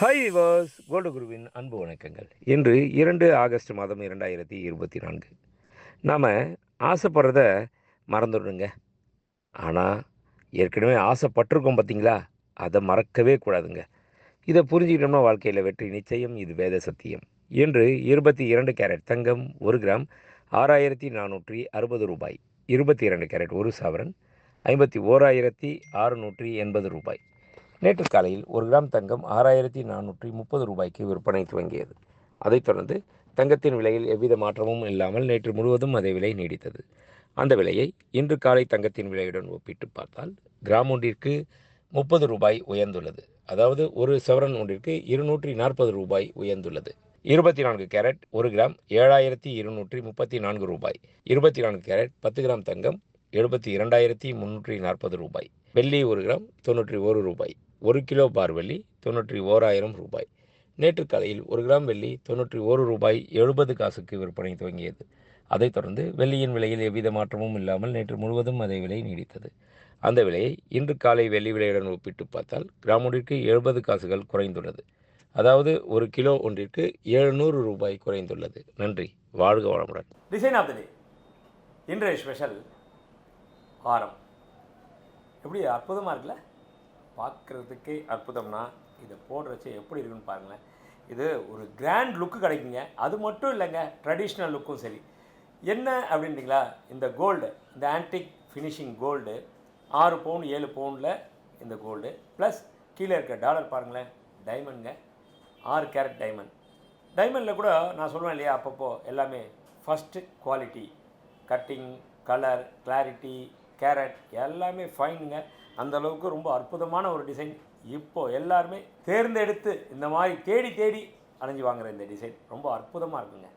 High verse gold குருவின் அன்பு வணக்கங்கள். இன்று இரண்டு ஆகஸ்ட் மாதம் இரண்டாயிரத்தி இருபத்தி நான்கு. நாம் ஆசைப்படுறத மறந்துடுங்க. ஆனால் ஏற்கனவே ஆசைப்பட்டிருக்கோம் பார்த்தீங்களா அதை மறக்கவே கூடாதுங்க. இதை புரிஞ்சுக்கிட்டோம்னா வாழ்க்கையில் வெற்றி நிச்சயம் இது வேத சத்தியம். இன்று இருபத்தி இரண்டு கேரட் தங்கம் ஒரு கிராம் ஆறாயிரத்தி நானூற்றி அறுபது ரூபாய். இருபத்தி இரண்டு கேரட் ஒரு சவரன் ஐம்பத்தி ஓராயிரத்தி அறுநூற்றி எண்பது ரூபாய். நேற்று காலையில் ஒரு கிராம் தங்கம் ஆறாயிரத்தி நானூற்றி முப்பது ரூபாய்க்கு விற்பனை துவங்கியது. அதைத் தொடர்ந்து தங்கத்தின் விலையில் எவ்வித மாற்றமும் இல்லாமல் நேற்று முழுவதும் அதே விலை நீடித்தது. அந்த விலையை இன்று காலை தங்கத்தின் விலையுடன் ஒப்பிட்டு பார்த்தால் கிராம் ஒன்றிற்கு முப்பது ரூபாய் உயர்ந்துள்ளது. அதாவது ஒரு சவரன் ஒன்றிற்கு இருநூற்றி நாற்பது ரூபாய் உயர்ந்துள்ளது. இருபத்தி நான்கு கேரட் ஒரு கிராம் ஏழாயிரத்தி இருநூற்றி முப்பத்தி நான்கு ரூபாய். இருபத்தி நான்கு கேரட் பத்து கிராம் தங்கம் எழுபத்தி இரண்டாயிரத்தி முன்னூற்றி நாற்பது ரூபாய். வெள்ளி ஒரு கிராம் தொண்ணூற்றி ஒரு ரூபாய். ஒரு கிலோ பார் வெள்ளி தொண்ணூற்றி ஓராயிரம் ரூபாய். நேற்று காலையில் ஒரு கிராம் வெள்ளி தொண்ணூற்றி ஒரு ரூபாய் எழுபது காசுக்கு விற்பனை துவங்கியது. அதைத் தொடர்ந்து வெள்ளியின் விலையில் எவ்வித மாற்றமும் இல்லாமல் நேற்று முழுவதும் அதே விலை நீடித்தது. அந்த விலையை இன்று காலை வெள்ளி விலையுடன் ஒப்பிட்டு பார்த்தால் கிராம் எழுபது காசுகள் குறைந்துள்ளது. அதாவது ஒரு கிலோ ஒன்றிற்கு எழுநூறு ரூபாய் குறைந்துள்ளது. நன்றி. வாழ்க வளமுடன். டிசைன் ஆஃப் த டே இன்றைய ஸ்பெஷல் ஆரம் எப்படி அற்புதமாக இருக்குல்ல? பார்க்குறதுக்கே அற்புதம்னா இதை போடுறச்சு எப்படி இருக்குன்னு பாருங்களேன். இது ஒரு கிராண்ட் லுக்கு கிடைக்குங்க. அது மட்டும் இல்லைங்க ட்ரெடிஷ்னல் லுக்கும் சரி. என்ன அப்படின்றீங்களா? இந்த கோல்டு இந்த ஆன்டிக் ஃபினிஷிங் கோல்டு ஆறு பவுன் ஏழு பவுனில் இந்த கோல்டு ப்ளஸ் கீழே இருக்க டாலர் பாருங்களேன் டைமண்ட்ங்க ஆறு கேரட் டைமண்ட் டைமண்டில் கூட நான் சொல்லுவேன் இல்லையா அப்பப்போ எல்லாமே first quality cutting colour clarity carat எல்லாமே ஃபைனுங்க அந்த அளவுக்கு ரொம்ப அற்புதமான ஒரு டிசைன் இப்போ எல்லாருமே தேர்ந்தெடுத்து இந்த மாதிரி தேடி தேடி அலைஞ்சு வாங்குகிற இந்த டிசைன் ரொம்ப அற்புதமாக இருக்குங்க.